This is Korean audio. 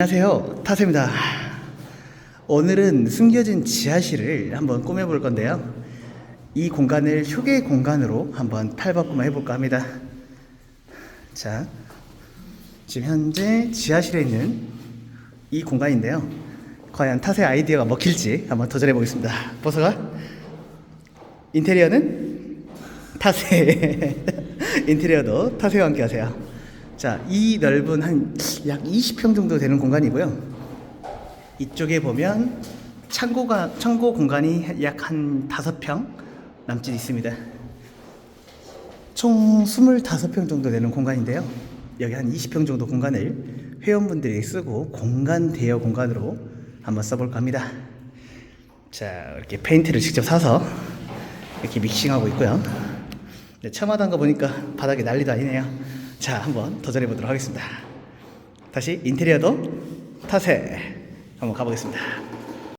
안녕하세요. 타세입니다. 오늘은 숨겨진 지하실을 한번 꾸며볼 건데요. 이 공간을 휴게 공간으로 한번 탈바꿈 해볼까 합니다. 자, 지금 현재 지하실에 있는 이 공간인데요. 과연 탓의 아이디어가 먹힐지 한번 도전해 보겠습니다. 보석아, 인테리어는 탓의 인테리어도 탓의 함께 하세요. 자, 이 넓은 한 약 20평 정도 되는 공간이고요. 이쪽에 보면 창고가 창고 공간이 약 한 5평 남짓 있습니다. 총 25평 정도 되는 공간인데요. 여기 한 20평 정도 공간을 회원분들이 쓰고 공간 대여 공간으로 한번 써볼까 합니다. 자, 이렇게 페인트를 직접 사서 이렇게 믹싱하고 있고요. 네, 처음 하던 거 보니까 바닥에 난리도 아니네요. 자, 한번 도전해 보도록 하겠습니다. 다시 인테리어도 타세 한번 가보겠습니다.